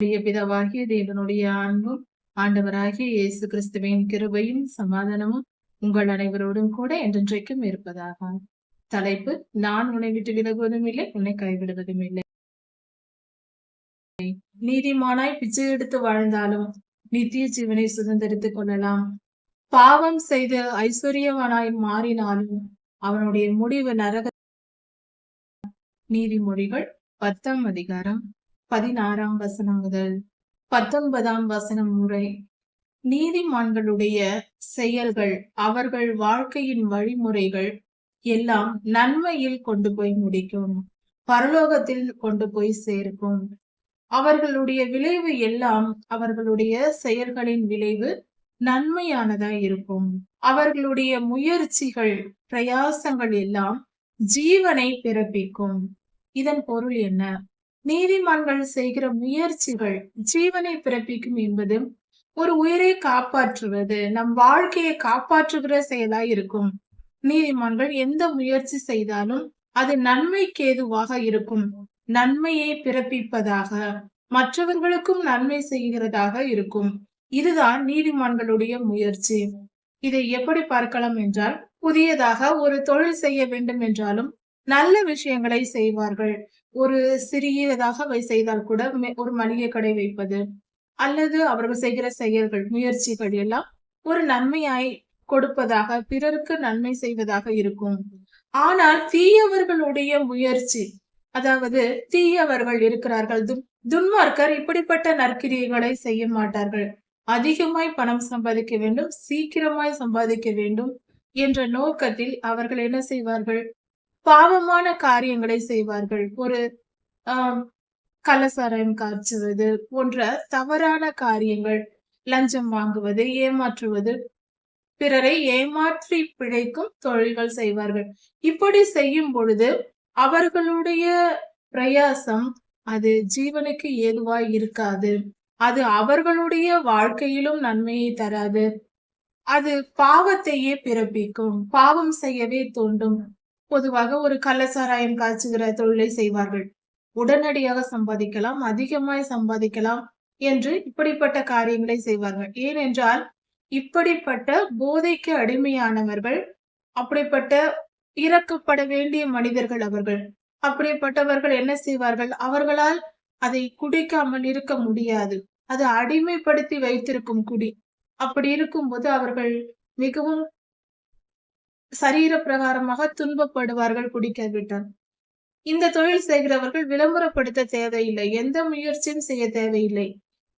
பிதாவாகிய தேவனுடைய அன்பும் ஆண்டவராகிய இயேசு கிறிஸ்துவின் கிருபையும் சமாதானமும் உங்கள் அனைவரோடும் கூட என்றென்றைக்கும் இருப்பதாக. தலைப்பு நான் உன்னை விட்டு விலகுவதும் இல்லை உன்னை கைவிடுவதும் இல்லை. நீதிமானாய் பிச்சை எடுத்து வாழ்ந்தாலும் நித்திய ஜீவனை சுதந்திரித்துக் கொள்ளலாம். பாவம் செய்து ஐஸ்வர்யவானாய் மாறினாலும் அவனுடைய முடிவு நரக நீதிமொழிகள் பத்தாம் அதிகாரம். பதினாறாம் வசனம் முதல் பத்தொன்பதாம் வசனம் முறை. நீதிமான்களுடைய செயல்கள் அவர்கள் வாழ்க்கையின் வழிமுறைகள் எல்லாம் நன்மையில் கொண்டு போய் முடிக்கும். பரலோகத்தில் கொண்டு போய் சேர்க்கும். அவர்களுடைய விளைவு எல்லாம் அவர்களுடைய செயல்களின் விளைவு நன்மையானதா இருக்கும். அவர்களுடைய முயற்சிகள் பிரயாசங்கள் எல்லாம் ஜீவனை பிறப்பிக்கும். இதன் பொருள் என்ன? நீதிமான்கள் செய்கிற முயற்சிகள் ஜீவனை பிறப்பிக்கும் என்பது ஒரு உயிரை காப்பாற்றுவது நம் வாழ்க்கையை காப்பாற்றுகிற செயலா இருக்கும். நீதிமான்கள் எந்த முயற்சி செய்தாலும் அது நன்மைக்கு ஏதுவாக இருக்கும். நன்மையை பிறப்பிப்பதாக மற்றவர்களுக்கும் நன்மை செய்கிறதாக இருக்கும். இதுதான் நீதிமான்களுடைய முயற்சி. இதை எப்படி பார்க்கலாம் என்றால் புதியதாக ஒரு தொழில் செய்ய வேண்டும் என்றாலும் நல்ல விஷயங்களை செய்வார்கள். ஒரு சிறியதாக செய்தால் கூட ஒரு மளிகை கடை வைப்பது அல்லது அவர்கள் செய்கிற செயல்கள் முயற்சிகள் எல்லாம் ஒரு நன்மையாய் கொடுப்பதாக பிறருக்கு நன்மை செய்வதாக இருக்கும். ஆனால் தீயவர்களுடைய முயற்சி அதாவது தீயவர்கள் இருக்கிறார்கள் துன்மார்க்கர் இப்படிப்பட்ட நற்கிரியைகளை செய்ய மாட்டார்கள். அதிகமாய் பணம் சம்பாதிக்க வேண்டும் சீக்கிரமாய் சம்பாதிக்க வேண்டும் என்ற நோக்கத்தில் அவர்கள் என்ன செய்வார்கள்? பாவமான காரியங்களை செய்வார்கள். ஒரு ஆஹ் கலசாரம் காய்ச்சுவது போன்ற தவறான காரியங்கள் லஞ்சம் வாங்குவது ஏமாற்றுவது பிறரை ஏமாற்றி பிழைக்கும் தொழில்கள் செய்வார்கள். இப்படி செய்யும் பொழுது அவர்களுடைய பிரயாசம் அது ஜீவனுக்கு ஏதுவாய் இருக்காது. அது அவர்களுடைய வாழ்க்கையிலும் நன்மையை தராது. அது பாவத்தையே பிறப்பிக்கும் பாவம் செய்யவே தூண்டும். பொதுவாக ஒரு கள்ளசாராயம் காய்ச்சுகிற தொழிலை செய்வார்கள். உடனடியாக சம்பாதிக்கலாம் அதிகமாய் சம்பாதிக்கலாம் என்று இப்படிப்பட்ட காரியங்களை செய்வார்கள். ஏனென்றால் இப்படிப்பட்ட போதைக்கு அடிமையானவர்கள் அப்படிப்பட்ட இறக்கப்பட வேண்டிய மனிதர்கள் அவர்கள் அப்படிப்பட்டவர்கள் என்ன செய்வார்கள்? அவர்களால் அதை குடிக்காமல் இருக்க முடியாது. அது அடிமைப்படுத்தி வைத்திருக்கும் குடி. அப்படி இருக்கும்போது அவர்கள் மிகவும் சரீர பிரகாரமாக துன்பப்படுவார்கள் குடிக்காவிட்டால். இந்த தொழில் செய்கிறவர்கள் விளம்பரப்படுத்த தேவையில்லை. எந்த முயற்சியும் செய்ய தேவையில்லை.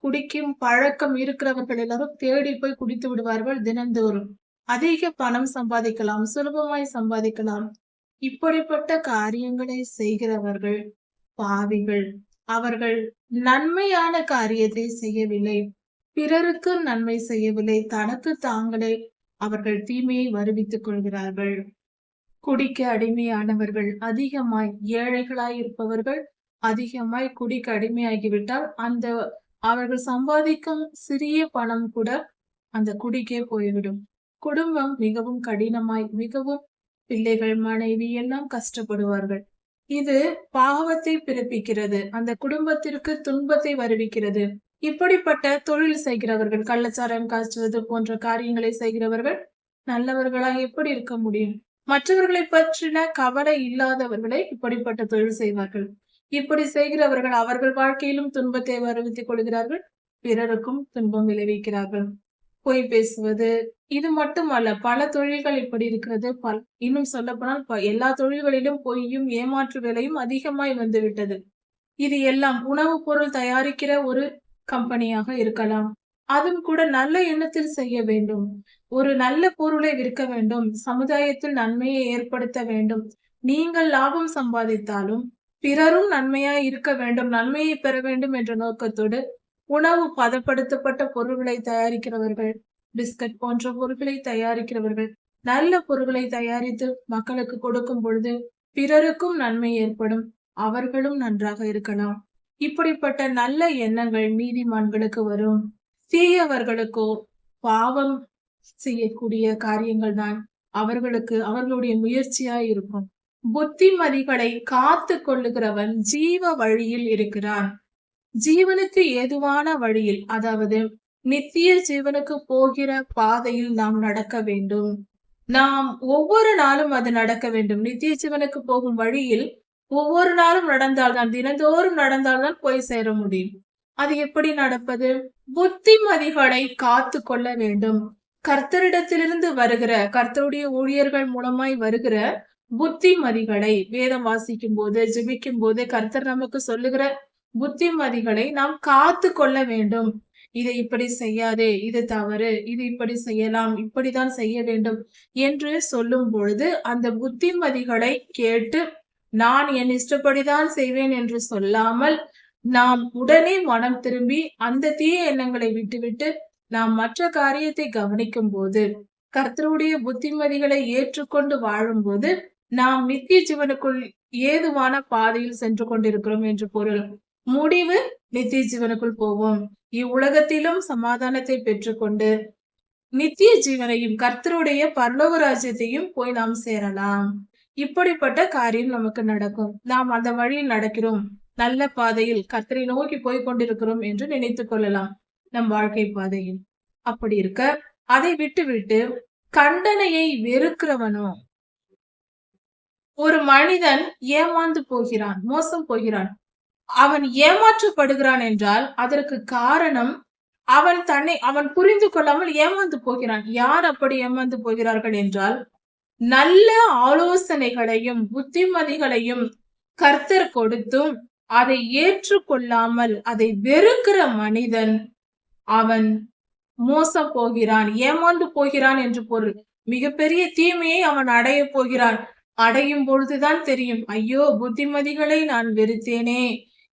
குடிக்கும் பழக்கம் இருக்கிறவர்கள் எல்லாரும் தேடி போய் குடித்து விடுவார்கள் தினந்தோறும். அதிக பணம் சம்பாதிக்கலாம் சுலபமாய் சம்பாதிக்கலாம். இப்படிப்பட்ட காரியங்களை செய்கிறவர்கள் பாவிகள் அவர்கள் நன்மையான காரியத்தை செய்யவில்லை. பிறருக்கு நன்மை செய்யவில்லை. தனக்கு தாங்களே அவர்கள் தீமையை வருவித்துக் கொள்கிறார்கள். குடிக்க அடிமையானவர்கள் அதிகமாய் ஏழைகளாய் இருப்பவர்கள் அதிகமாய் குடிக்க அடிமையாகிவிட்டால் அந்த அவர்கள் சம்பாதிக்கும் சிறிய பணம் கூட அந்த குடிக்கே போய்விடும். குடும்பம் மிகவும் கடினமாய் மிகவும் பிள்ளைகள் மனைவி எல்லாம் கஷ்டப்படுவார்கள். இது பாவத்தை பிறப்பிக்கிறது. அந்த குடும்பத்திற்கு துன்பத்தை வருவிக்கிறது. இப்படிப்பட்ட தொழில் செய்கிறவர்கள் கள்ளச்சாரம் காய்ச்சுவது போன்ற காரியங்களை செய்கிறவர்கள் நல்லவர்களா எப்படி இருக்க முடியும்? மற்றவர்களை பற்றின கவலை இல்லாதவர்களை இப்படிப்பட்ட தொழில் செய்வார்கள். இப்படி செய்கிறவர்கள் அவர்கள் வாழ்க்கையிலும் துன்பத்தை வருவித்துக் கொள்கிறார்கள் பிறருக்கும் துன்பம் விளைவிக்கிறார்கள். பொய் பேசுவது இது மட்டுமல்ல பல தொழில்கள் இப்படி இருக்கிறது. பல இன்னும் சொல்ல போனால் எல்லா தொழில்களிலும் பொய்யும் ஏமாற்று வேலையும் அதிகமாய் வந்துவிட்டது. இது எல்லாம் உணவுப் பொருள் தயாரிக்கிற ஒரு கம்பெனியாக இருக்கலாம். அதுவும் கூட நல்ல எண்ணத்தில் செய்ய வேண்டும். ஒரு நல்ல பொருளை விற்க வேண்டும். சமுதாயத்தில் நன்மையை ஏற்படுத்த வேண்டும். நீங்கள் லாபம் சம்பாதித்தாலும் பிறரும் நன்மையாய் இருக்க வேண்டும். நன்மையை பெற வேண்டும் என்ற நோக்கத்தோடு உணவு பதப்படுத்தப்பட்ட பொருள்களை தயாரிக்கிறவர்கள் பிஸ்கட் போன்ற பொருட்களை தயாரிக்கிறவர்கள் நல்ல பொருட்களை தயாரித்து மக்களுக்கு கொடுக்கும் பொழுது பிறருக்கும் நன்மை ஏற்படும். அவர்களும் நன்றாக இருக்கலாம். இப்படிப்பட்ட நல்ல எண்ணங்கள் நீதிமான்களுக்கு வரும். தீயவர்களுக்கோ பாவம் செய்யக்கூடிய காரியங்கள் தான் அவர்களுக்கு அவர்களுடைய முயற்சியா இருக்கும். புத்திமதிகளை காத்து கொள்ளுகிறவன் ஜீவ வழியில் இருக்கிறான். ஜீவனுக்கு ஏதுவான வழியில் அதாவது நித்திய ஜீவனுக்கு போகிற பாதையில் நாம் நடக்க வேண்டும். நாம் ஒவ்வொரு நாளும் அது நடக்க வேண்டும். நித்திய ஜீவனுக்கு போகும் வழியில் ஒவ்வொரு நாளும் நடந்தால்தான் தினந்தோறும் நடந்தால்தான் போய் சேர முடியும். அது எப்படி நடப்பது? புத்திமதிகளை காத்து கொள்ள வேண்டும். கர்த்தரிடத்திலிருந்து வருகிற கர்த்தருடைய ஊழியர்கள் மூலமாய் வருகிற புத்திமதிகளை வேதம் வாசிக்கும் போது ஜிபிக்கும் போது கர்த்தர் நமக்கு சொல்லுகிற புத்திமதிகளை நாம் காத்து கொள்ள வேண்டும். இதை இப்படி செய்யாதே இது தவறு இது இப்படி செய்யலாம் இப்படிதான் செய்ய வேண்டும் என்று சொல்லும் பொழுது அந்த புத்திமதிகளை கேட்டு நான் என் இஷ்டப்படிதான் செய்வேன் என்று சொல்லாமல் நாம் உடனே மனம் திரும்பி அந்த தீய எண்ணங்களை விட்டுவிட்டு நாம் மற்ற காரியத்தை கவனிக்கும் போது கர்த்தருடைய புத்திமதிகளை ஏற்றுக்கொண்டு வாழும்போது நாம் நித்திய ஜீவனுக்குள் ஏதுவான பாதையில் சென்று கொண்டிருக்கிறோம் என்று பொருள். முடிவு நித்திய ஜீவனுக்குள் போவோம். இவ்வுலகத்திலும் சமாதானத்தை பெற்றுக்கொண்டு நித்திய ஜீவனையும் கர்த்தருடைய பரலோக ராஜ்யத்தையும் போய் நாம் சேரலாம். இப்படிப்பட்ட காரியம் நமக்கு நடக்கும். நாம் அந்த வழியில் நடக்கிறோம். நல்ல பாதையில் கத்தரை நோக்கி போய் கொண்டிருக்கிறோம் என்று நினைத்துக் கொள்ளலாம். நம் வாழ்க்கை பாதையில். அப்படி இருக்க அதை விட்டுவிட்டு கண்டனையை வெறுக்கிறவனோ? ஒரு மனிதன் ஏமாந்து போகிறான் மோசம் போகிறான். அவன் ஏமாற்றப்படுகிறான் என்றால் அதற்கு காரணம் அவன் தன்னை அவன் புரிந்து கொள்ளாமல் ஏமாந்து போகிறான். யார் அப்படி ஏமாந்து போகிறார்கள் என்றால் நல்ல ஆலோசனைகளையும் புத்திமதிகளையும் கர்த்தர் கொடுத்தும் அதை ஏற்றுக்கொள்ளாமல் அதை வெறுக்கிற மனிதன் அவன் மோசம் போகிறான் ஏமாந்து போகிறான் என்று பொருள். மிகப்பெரிய தீமையை அவன் அடைய போகிறான். அடையும் பொழுதுதான் தெரியும் ஐயோ புத்திமதிகளை நான் வெறுத்தேனே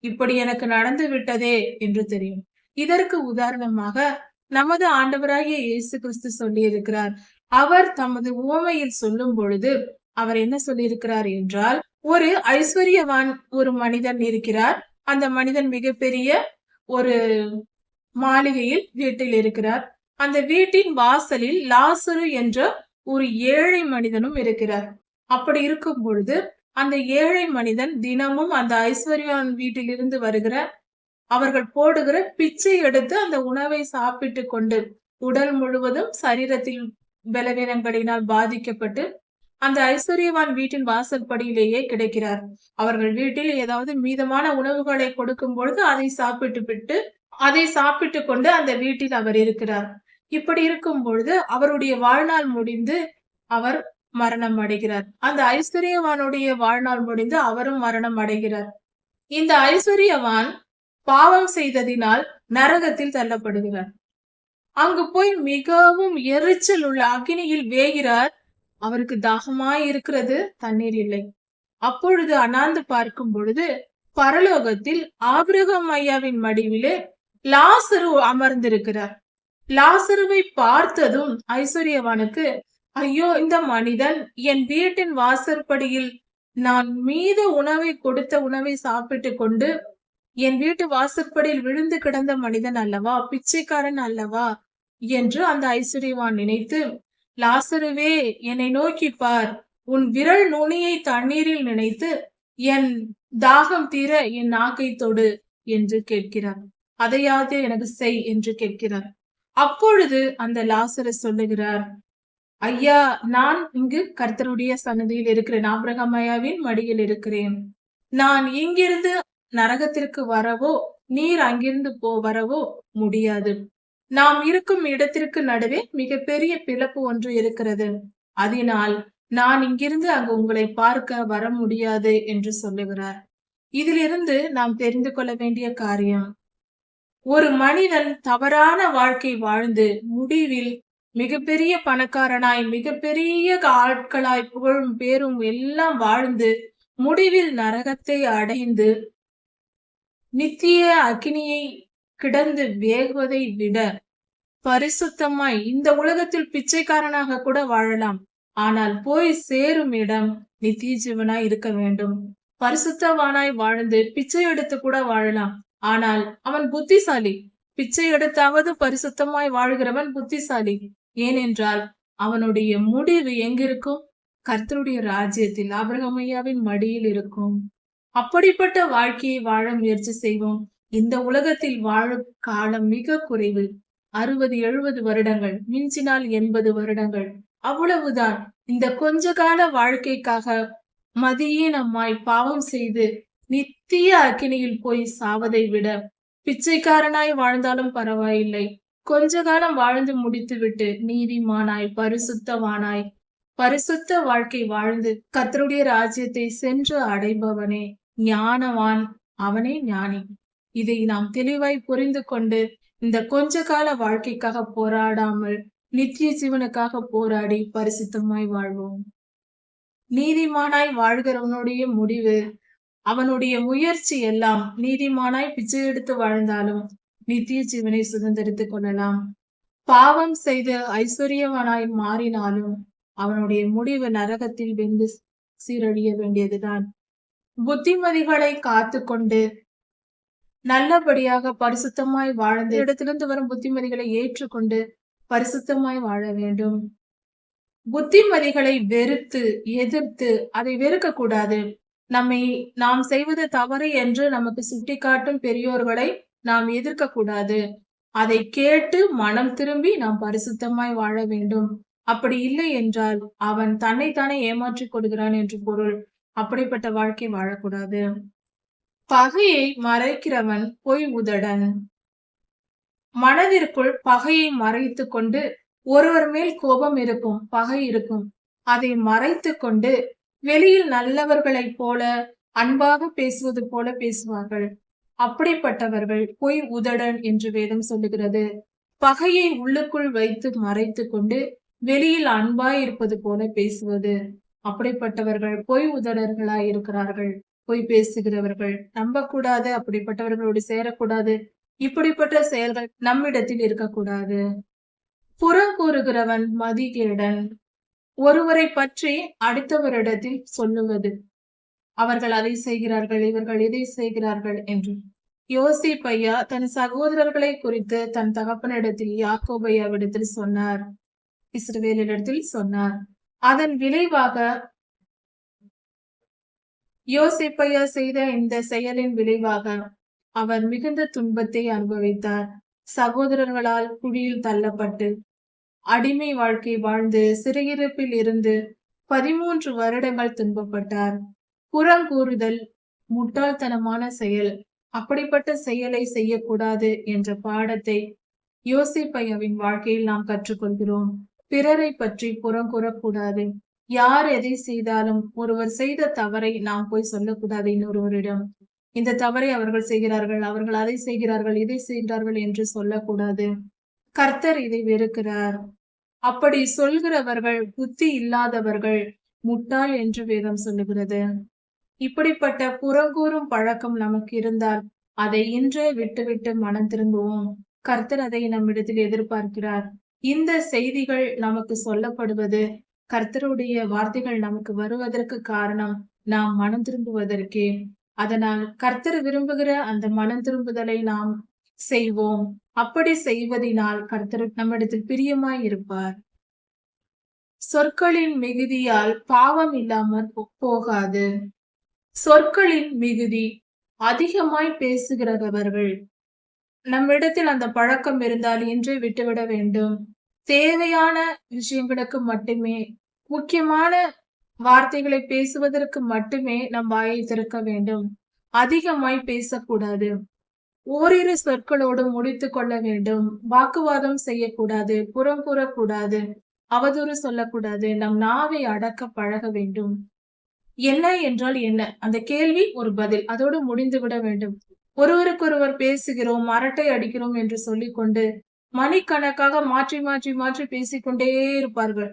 இப்படி எனக்கு நடந்து விட்டதே என்று தெரியும். இதற்கு உதாரணமாக நமது ஆண்டவராகிய இயேசு கிறிஸ்து சொல்லி இருக்கிறார் அவர் தமது ஓமையில் சொல்லும் பொழுது அவர் என்ன சொல்லியிருக்கிறார் என்றால் ஒரு ஐஸ்வர்யவான் ஒரு மனிதன் இருக்கிறார். அந்த மனிதன் மிகப்பெரிய ஒரு மாளிகையில் வீட்டில் இருக்கிறார். அந்த வீட்டின் வாசலில் லாசரு என்ற ஒரு ஏழை மனிதனும் இருக்கிறார். அப்படி இருக்கும் பொழுது அந்த ஏழை மனிதன் தினமும் அந்த ஐஸ்வர்யான் வீட்டிலிருந்து வருகிற அவர்கள் போடுகிற பிச்சை எடுத்து அந்த உணவை சாப்பிட்டு கொண்டு உடல் முழுவதும் சரீரத்தில் பலவீனங்களினால் பாதிக்கப்பட்டு அந்த ஐஸ்வர்யவான் வீட்டின் வாசல் படியிலேயே கிடைக்கிறார். அவர்கள் வீட்டில் ஏதாவது மீதமான உணவுகளை கொடுக்கும் பொழுது அதை சாப்பிட்டு விட்டு அதை சாப்பிட்டு கொண்டு அந்த வீட்டில் அவர் இருக்கிறார். இப்படி இருக்கும் பொழுது அவருடைய வாழ்நாள் முடிந்து அவர் மரணம் அடைகிறார். அந்த ஐஸ்வர்யவானுடைய வாழ்நாள் முடிந்து அவரும் மரணம் அடைகிறார். இந்த ஐஸ்வர்யவான் பாவம் செய்ததினால் நரகத்தில் தள்ளப்படுகிறார். அங்கு போய் மிகவும் எரிச்சல் உள்ள அக்னியில் வேகிறார். அவருக்கு தாகமாய் இருக்கிறது தண்ணீர் இல்லை. அப்பொழுது அண்ணாந்து பார்க்கும் பொழுது பரலோகத்தில் ஆபிரகம் ஐயாவின் மடிவிலே லாசரு அமர்ந்திருக்கிறார். லாசருவை பார்த்ததும் ஐஸ்வர்யவானுக்கு ஐயோ இந்த மனிதன் என் வீட்டின் வாசற்படியில் நான் மீத உணவை கொடுத்த உணவை சாப்பிட்டு கொண்டு என் வீட்டு வாசற்படியில் விழுந்து கிடந்த மனிதன் அல்லவா? பிச்சைக்காரன் அல்லவா? என்று அந்த ஐஸ்வர்யவான் நினைத்து லாசருவே என்னை நோக்கி பார். உன் விரல் நுனியை தண்ணீரில் நினைத்து என் தாகம் தீர என் நாக்கை தொடு என்று கேட்கிறார். அதையாவது எனக்கு செய் என்று கேட்கிறார். அப்பொழுது அந்த லாசரை சொல்லுகிறார் ஐயா நான் இங்கு கர்த்தருடைய சன்னதியில் இருக்கிறேன். ஆபிரகாம் ஐயாவின் மடியில் இருக்கிறேன். நான் இங்கிருந்து நரகத்திற்கு வரவோ நீர் அங்கிருந்து போ வரவோ முடியாது. நாம் இருக்கும் இடத்திற்கு நடுவே மிகப்பெரிய பிளப்பு ஒன்று இருக்கிறது. அதனால் நான் இங்கிருந்து அங்கு உங்களை பார்க்க வர முடியாது என்று சொல்லுகிறார். இதிலிருந்து நாம் தெரிந்து கொள்ள வேண்டிய காரியம். ஒரு மனிதன் தவறான வாழ்க்கை வாழ்ந்து முடிவில் மிகப்பெரிய பணக்காரனாய் மிகப்பெரிய ஆட்களாய் புகழும் பேரும் எல்லாம் வாழ்ந்து முடிவில் நரகத்தை அடைந்து நித்திய அக்னியை கிடந்து வேகுவதை விட பரிசுத்தமாய் இந்த உலகத்தில் பிச்சைக்காரனாக கூட வாழலாம். ஆனால் போய் சேரும் இடம் நித்திய ஜீவனாய் இருக்க வேண்டும். பரிசுத்தவானாய் வாழ்ந்து பிச்சை எடுத்து கூட வாழலாம். ஆனால் அவன் புத்திசாலி. பிச்சை எடுத்தாவது பரிசுத்தமாய் வாழ்கிறவன் புத்திசாலி. ஏனென்றால் அவனுடைய முடிவு எங்கிருக்கும்? கர்த்தருடைய ராஜ்யத்தில் அபிரகமையாவின் மடியில் இருக்கும். அப்படிப்பட்ட வாழ்க்கையை வாழ முயற்சி செய்வோம். இந்த உலகத்தில் வாழும் காலம் மிக குறைவு. அறுபது எழுபது வருடங்கள் மிஞ்சினால் எண்பது வருடங்கள். அவ்வளவுதான். இந்த கொஞ்ச கால வாழ்க்கைக்காக மதியீனமாய் பாவம் செய்து நித்திய அக்கினியில் போய் சாவதை விட பிச்சைக்காரனாய் வாழ்ந்தாலும் பரவாயில்லை. கொஞ்ச காலம் வாழ்ந்து முடித்துவிட்டு நீதிமானாய் பரிசுத்தவானாய் பரிசுத்த வாழ்க்கை வாழ்ந்து கத்தருடைய ராஜ்யத்தை சென்று அடைபவனே ஞானவான் அவனே ஞானி. இதை நாம் தெளிவாய் புரிந்து கொண்டு இந்த கொஞ்ச கால வாழ்க்கைக்காக போராடாமல் நித்திய ஜீவனுக்காக போராடி பரிசுத்தமாய் வாழ்வோம். நீதிமானாய் வாழ்கிறவனுடைய முடிவு அவனுடைய முயற்சி எல்லாம் நீதிமானாய் பிச்சை எடுத்து வாழ்ந்தாலும் நித்திய ஜீவனை சுதந்திரித்துக் கொள்ளலாம். பாவம் செய்து ஐஸ்வர்யவனாய் மாறினாலும் அவனுடைய முடிவு நரகத்தில் வெந்து சீரழிய வேண்டியதுதான். புத்திமதிகளை காத்து கொண்டு நல்லபடியாக பரிசுத்தமாய் வாழ்ந்து இடத்திலிருந்து வரும் புத்திமதிகளை ஏற்றுக்கொண்டு பரிசுத்தமாய் வாழ வேண்டும். புத்திமதிகளை வெறுத்து எதிர்த்து அதை வெறுக்க கூடாது. நம்மை நாம் செய்வது தவறு என்று நமக்கு சுட்டிக்காட்டும் பெரியோர்களை நாம் எதிர்க்க கூடாது. அதை கேட்டு மனம் திரும்பி நாம் பரிசுத்தமாய் வாழ வேண்டும். அப்படி இல்லை என்றால் அவன் தன்னைத்தானே ஏமாற்றிக் கொள்கிறான் என்று பொருள். அப்படிப்பட்ட வாழ்க்கை வாழக்கூடாது. பகையை மறைக்கிறவன் பொய் உதடன். மனதிற்குள் பகையை மறைத்து கொண்டு ஒருவர் மேல் கோபம் இருக்கும் பகை இருக்கும். அதை மறைத்து கொண்டு வெளியில் நல்லவர்களைப் போல அன்பாக பேசுவது போல பேசுவார்கள். அப்படிப்பட்டவர்கள் பொய் உதடன் என்று வேதம் சொல்லுகிறது. பகையை உள்ளுக்குள் வைத்து மறைத்து கொண்டு வெளியில் அன்பாய் இருப்பது போல பேசுவது. அப்படிப்பட்டவர்கள் பொய் உதடர்களாய் இருக்கிறார்கள் பொய் பேசுகிறவர்கள் நம்பக்கூடாது அப்படிப்பட்டவர்களோடு சேரக்கூடாது இப்படிப்பட்ட செயல்கள் நம்மிடத்தில் இருக்கக்கூடாது. புறம் கூறுகிறவன் மதிகேடன் ஒருவரை பற்றி அடுத்தவரிடத்தில் சொல்லுவது. அவர்கள் அதை செய்கிறார்கள் இவர்கள் இதை செய்கிறார்கள் என்று. யோசிப் ஐயா தன் சகோதரர்களை குறித்து தன் தகப்பனிடத்தில் யாக்கோபையாவிடத்தில் சொன்னார். இஸ்ரவேலிடத்தில் சொன்னார். அதன் விளைவாக யோசிப்பையா செய்த இந்த செயலின் விளைவாக அவர் மிகுந்த துன்பத்தை அனுபவித்தார். சகோதரர்களால் குழியில் தள்ளப்பட்டு அடிமை வாழ்க்கை வாழ்ந்து சிறையிருப்பில் இருந்து பதிமூன்று வருடங்கள் துன்பப்பட்டார். புறங்கூறுதல் முட்டாள்தனமான செயல் அப்படிப்பட்ட செயலை செய்யக்கூடாது என்ற பாடத்தை யோசிப்பையாவின் வாழ்க்கையில் நாம் கற்றுக்கொள்கிறோம். பிறரை பற்றி புறங்கூறக்கூடாது யார் எதை செய்தாலும் ஒருவர் செய்த தவறை நாம் போய் சொல்லக்கூடாது இன்னொருவரிடம். இந்த தவறை அவர்கள் செய்கிறார்கள் அவர்கள் அதை செய்கிறார்கள் இதை செய்கிறார்கள் என்று சொல்லக்கூடாது. கர்த்தர் இதை வெறுக்கிறார். அப்படி சொல்கிறவர்கள் புத்தி இல்லாதவர்கள் முட்டாள் என்று வேதம் சொல்லுகிறது. இப்படிப்பட்ட புறங்கூறும் பழக்கம் நமக்கு இருந்தால் அதை இன்றே விட்டுவிட்டு மனம் திரும்புவோம். கர்த்தர் அதை நம்மிடத்தில் எதிர்பார்க்கிறார். இந்த செய்திகள் நமக்கு சொல்லப்படுவது கர்த்தருடைய வார்த்தைகள் நமக்கு வருவதற்கு காரணம் நாம் மனம் திரும்புவதற்கே. அதனால் கர்த்தர் விரும்புகிற அந்த மனம் திரும்புதலை நாம் செய்வோம். அப்படி செய்வதினால் கர்த்தர் நம்மிடத்தில் பிரியமாய் இருப்பார். சொற்களின் மிகுதியால் பாவம் இல்லாமல் போகாது. சொற்களின் மிகுதி அதிகமாய் பேசுகிறவர்கள் நம்மிடத்தில் அந்த பழக்கம் இருந்தால் இன்றே விட்டுவிட வேண்டும். தேவையான விஷயங்களுக்கு மட்டுமே முக்கியமான வார்த்தைகளை பேசுவதற்கு மட்டுமே நம் வாயை திறக்க வேண்டும். அதிகமாய் பேசக்கூடாது. ஓரிரு சொற்களோடு முடித்து கொள்ள வேண்டும். வாக்குவாதம் செய்யக்கூடாது. புறம் கூறக்கூடாது. அவதூறு சொல்லக்கூடாது. நம் நாவை அடக்க பழக வேண்டும். என்ன என்றால் என்ன? அந்த கேள்வி ஒரு பதில். அதோடு முடிந்து விட வேண்டும். ஒருவருக்கொருவர் பேசுகிறோம் அரட்டை அடிக்கிறோம் என்று சொல்லிக்கொண்டு மணிக்கணக்காக மாற்றி மாற்றி மாற்றி பேசிக்கொண்டே இருப்பார்கள்.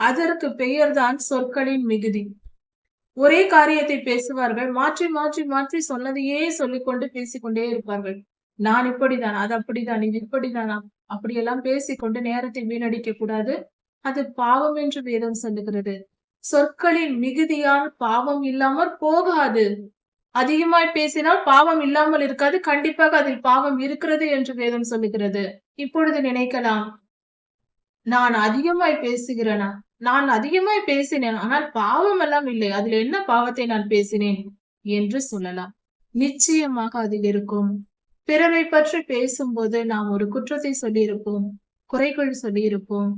அதற்கு பெயர்தான் சொற்களின் மிகுதி. ஒரே காரியத்தை பேசுவார்கள். மாற்றி மாற்றி மாற்றி சொன்னதையே சொல்லிக்கொண்டு பேசிக்கொண்டே இருப்பார்கள். நான் இப்படிதான் அது அப்படிதான் இது இப்படிதான் அப்படியெல்லாம் பேசிக்கொண்டு நேரத்தை வீணடிக்க கூடாது. அது பாவம் என்று வேதம் சொல்லுகிறது. சொற்களின் மிகுதியால் பாவம் இல்லாமல் போகாது. அதிகமாய் பேசினால் பாவம் இல்லாமல் இருக்காது கண்டிப்பாக அதில் பாவம் இருக்கிறது என்று வேதம் சொல்லுகிறது. இப்பொழுது நினைக்கலாம். நான் அதிகமாய் பேசுகிறேனா? நான் அதிகமாய் பேசினேன் ஆனால் பாவம் எல்லாம் இல்லை. அதில் என்ன பாவத்தை நான் பேசினேன் என்று சொல்லலாம். நிச்சயமாக அதில் இருக்கும். பிறரை பற்றி பேசும்போது நாம் ஒரு குற்றத்தை சொல்லியிருப்போம் குறைகள் சொல்லியிருப்போம்.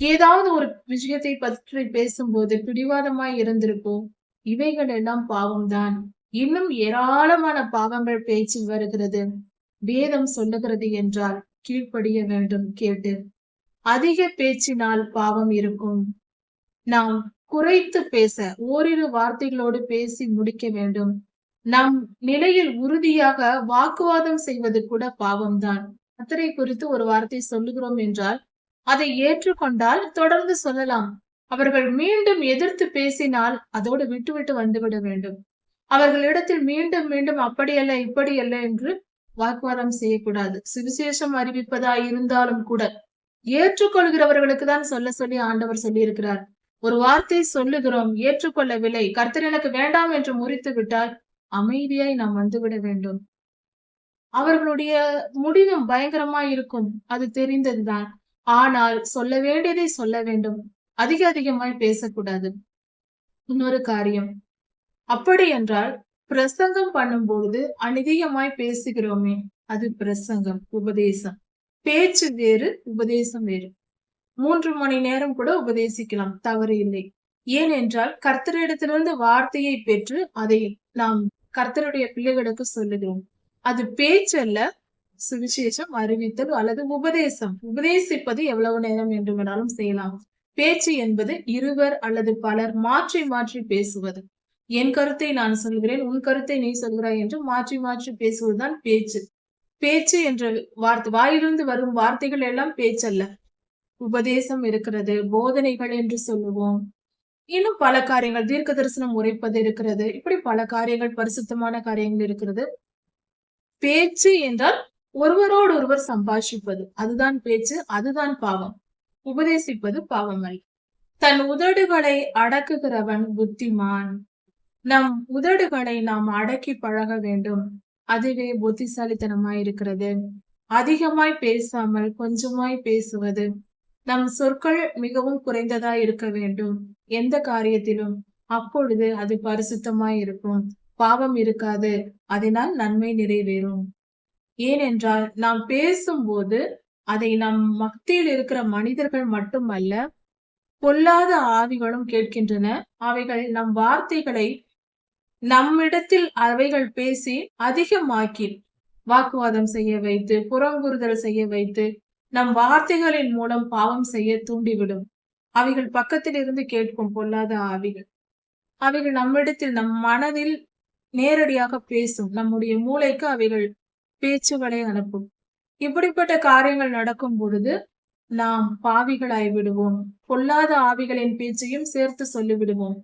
ஏதாவது ஒரு விஷயத்தை பற்றி பேசும்போது பிடிவாதமாய் இருந்திருப்போம். இவைகள் எல்லாம் பாவம்தான். இன்னும் ஏராளமான பாவங்கள் பேச்சு வருகிறது. வேதம் சொல்லுகிறது என்றால் கீழ்ப்படிய வேண்டும் கேட்டு. அதிக பேச்சினால் பாவம் இருக்கும். நாம் குறைத்து பேச ஓரிரு வார்த்தைகளோடு பேசி முடிக்க வேண்டும். நம் நிலையில் உறுதியாக வாக்குவாதம் செய்வது கூட பாவம்தான். அத்தனை குறித்து ஒரு வார்த்தை சொல்லுகிறோம் என்றால் அதை ஏற்றுக்கொண்டால் தொடர்ந்து சொல்லலாம். அவர்கள் மீண்டும் எதிர்த்து பேசினால் அதோடு விட்டுவிட்டு வந்துவிட வேண்டும். அவர்களிடத்தில் மீண்டும் மீண்டும் அப்படியல்ல இப்படியல்ல என்று வாக்குவாதம் செய்யக்கூடாது. சுவிசேஷம் அறிவிப்பதா இருந்தாலும் கூட ஏற்றுக்கொள்கிறவர்களுக்கு தான் சொல்ல சொல்லி ஆண்டவர் சொல்லியிருக்கிறார். ஒரு வார்த்தை சொல்லுகிறோம் ஏற்றுக்கொள்ளவில்லை கர்த்தர் எனக்கு வேண்டாம் என்று முறித்து விட்டால் அமைதியாய் நாம் வந்துவிட வேண்டும். அவர்களுடைய முடிவும் பயங்கரமா இருக்கும் அது தெரிந்ததுதான். ஆனால் சொல்ல வேண்டியதை சொல்ல வேண்டும். அதிக அதிகமாய் பேசக்கூடாது. இன்னொரு காரியம். அப்படி என்றால் பிரசங்கம் பண்ணும்பொழுது அநிதிகமாய் பேசுகிறோமே அது பிரசங்கம் உபதேசம். பேச்சு வேறு உபதேசம் வேறு. மூன்று மணி நேரம் கூட உபதேசிக்கலாம் தவறு இல்லை. ஏனென்றால் கர்த்தரிடத்திலிருந்து வார்த்தையை பெற்று அதை நாம் கர்த்தருடைய பிள்ளைகளுக்கு சொல்லுகிறோம். அது பேச்சல்ல சுவிசேஷம் அறிவித்தல் அல்லது உபதேசம். உபதேசிப்பது எவ்வளவு நேரம் என்று வேணாலும் செய்யலாம். பேச்சு என்பது இருவர் அல்லது பலர் மாற்றி மாற்றி பேசுவது. என் கருத்தை நான் சொல்கிறேன் உன் கருத்தை நீ சொல்கிறாய் என்று மாற்றி மாற்றி பேசுவதுதான் பேச்சு. பேச்சு என்ற வார்த்தை வாயிலிருந்து வரும் வார்த்தைகள் எல்லாம் பேச்சல்ல. உபதேசம் இருக்கிறது போதனைகள் என்று சொல்லுவோம். இன்னும் பல காரியங்கள் தீர்க்க தரிசனம் உரைப்பது இருக்கிறது. இப்படி பல காரியங்கள் பரிசுத்தமான காரியங்கள் இருக்கிறது. பேச்சு என்றால் ஒருவரோடு ஒருவர் சம்பாஷிப்பது. அதுதான் பேச்சு அதுதான் பாவம். உபதேசிப்பது பாவங்கள் தன் உதடுகளை அடக்குகிறவன் புத்திமான். நம் உதடுகளை நாம் அடக்கி பழக வேண்டும். அதுவே புத்திசாலித்தனமாய் இருக்கிறது. அதிகமாய் பேசாமல் கொஞ்சமாய் பேசுவது. நம் சொற்கள் மிகவும் குறைந்ததாய் இருக்க வேண்டும். எந்த காரியத்திலும் அப்பொழுது அது பரிசுத்தமாய் இருக்கும். பாவம் இருக்காது. அதனால் நன்மை நிறைவேறும். ஏனென்றால் நாம் பேசும்போது அதை நம் மத்தியில் இருக்கிற மனிதர்கள் மட்டுமல்ல பொல்லாத ஆவிகளும் கேட்கின்றன. அவைகள் நம் வார்த்தைகளை நம்மிடத்தில் அவைகள் பேசி அதிகமாக்கி வாக்குவாதம் செய்ய வைத்து புறங்குறுதல் செய்ய வைத்து நம் வார்த்தைகளின் மூலம் பாவம் செய்ய தூண்டிவிடும். அவைகள் பக்கத்தில் இருந்து கேட்கும் பொல்லாத ஆவிகள். அவைகள் நம்மிடத்தில் நம் மனதில் நேரடியாக பேசும். நம்முடைய மூளைக்கு அவைகள் பேச்சுகளை அனுப்பும். இப்படிப்பட்ட காரியங்கள் நடக்கும் பொழுது நாம் பாவிகளாய் விடுவோம். பொல்லாத ஆவிகளின் பேச்சையும் சேர்த்து சொல்லிவிடுவோம்.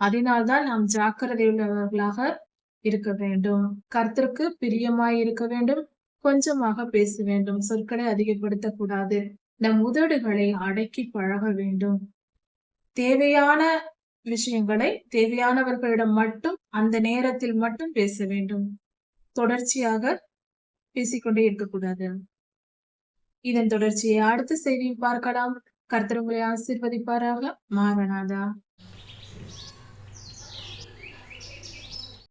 அதனால்தான் நாம் ஜாக்கிரதையுள்ளவர்களாக இருக்க வேண்டும். கர்த்தருக்கு பிரியமாய் இருக்க வேண்டும். கொஞ்சமாக பேச வேண்டும். சொற்களை அதிகப்படுத்தக்கூடாது. நம் உதடுகளை அடக்கி பழக வேண்டும். தேவையான விஷயங்களை தேவையானவர்களிடம் மட்டும் அந்த நேரத்தில் மட்டும் பேச வேண்டும். தொடர்ச்சியாக பேசிக்கொண்டே இருக்கக்கூடாது. இதன் தொடர்ச்சியை அடுத்த செய்தியை பார்க்கலாம். கர்த்தர் உங்களை ஆசிர்வதிப்பாராக. மாறனாதா.